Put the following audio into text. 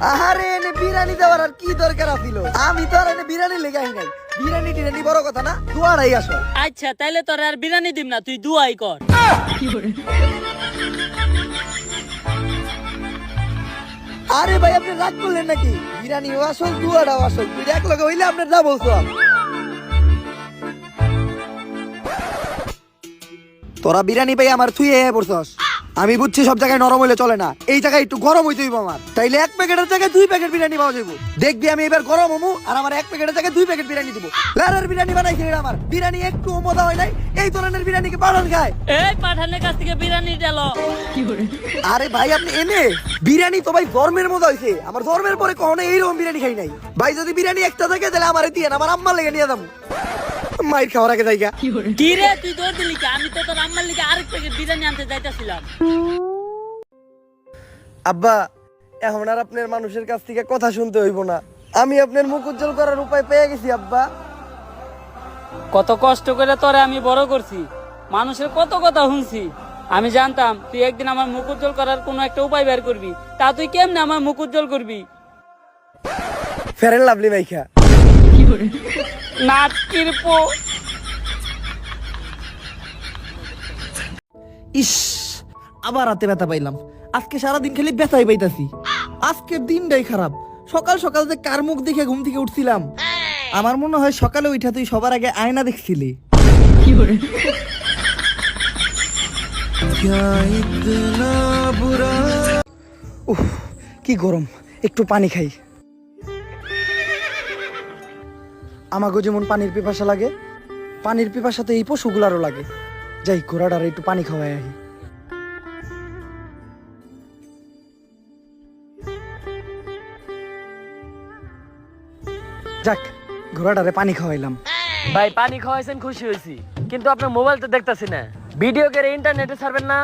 আরে এনে বিরিয়ানি দেওয়ার আর কি দরকার আছিল? আমি তো আর এনে বিরিয়ানি লেগে আহি নাই। বিরিয়ানি টিরানি বড় কথা না দুয়ারাই আসো আচ্ছা তাইলে তোর আর বিরিয়ানি দিম না তুই দুয়াই কর। আরে ভাই আপনি রাগ করলেন নাকি? বিরিয়ানি আসল দুয়ারাও আসল। তুই এক লগে হইলে আপনার যা বলছো তোরা বিরিয়ানি পাই আমার এ পড়ছস। আমি বুঝছি সব জায়গায় নরম হইলে চলে না। এই জায়গায় একটু গরম হইতে হইব আমার। তাইলে এক প্যাকেটের জায়গায় দুই প্যাকেট বিরিয়ানি পাওয়া যাব দেখবি আমি এবার গরম হমু আর আমার এক প্যাকেটের জায়গায় দুই প্যাকেট বিরিয়ানি দিব। লারের বিরিয়ানি বানাইছি এটা আমার। বিরিয়ানি একটু মজা হয় নাই এই ধরনের বিরিয়ানি কি পালন খায়? এই পাঠানের কাছ থেকে বিরিয়ানি দিল আরে ভাই আপনি এনে বিরিয়ানি তো ভাই ধর্মের মতো হয়েছে আমার ধর্মের পরে কখনো এইরকম বিরিয়ানি খাই নাই। ভাই যদি বিরিয়ানি একটা থাকে তাহলে আমার দিয়ে আমার আম্মার লেগে নিয়ে যাব। মাইর খাওয়ার আগে জায়গা কি রে তুই দৌড় দিলি কে? আমি তো তোর আম্মার লিগে আরেক প্যাকেট বিরিয়ানি আনতে যাইতাছিলাম। আব্বা এখন আর আপনার মানুষের কাছ থেকে কথা শুনতে হইব না। আমি আপনার মুখ উজ্জ্বল করার উপায় পেয়ে গেছি আব্বা। কত কষ্ট করে তোরে আমি বড় করছি। মানুষের কত কথা শুনছি। আমি জানতাম তুই একদিন আমার মুখ উজ্জ্বল করার কোনো একটা উপায় বের করবি। তা তুই কেমনে আমার মুখ উজ্জ্বল করবি? ফেরেন লাভলি মাইখা। নাটকির পো। ইস আবার রাতে ব্যথা পাইলাম। আজকে সারাদিন খালি ব্যথাই পাইতাছি। আজকের দিনটাই খারাপ। সকাল সকাল যে কার মুখ দেখে ঘুম থেকে উঠছিলাম আমার মনে হয় সকালে উঠা তুই সবার আগে আয়না দেখছিলি। উফ কি গরম। একটু পানি খাই। আমাকে যেমন পানির পিপাসা লাগে, পানির পিপাসাতে এই পশুগুলারও লাগে। যাই ঘোড়াটার একটু পানি খাওয়াই আহি। যাক ঘোড়াটারে পানি খাওয়াইলাম। ভাই, পানি খাওয়াইছেন, খুশি হয়েছি কিন্তু আপনার মোবাইল তো দেখতাছি না। ভিডিও করে ইন্টারনেটে ছাড়বেন না।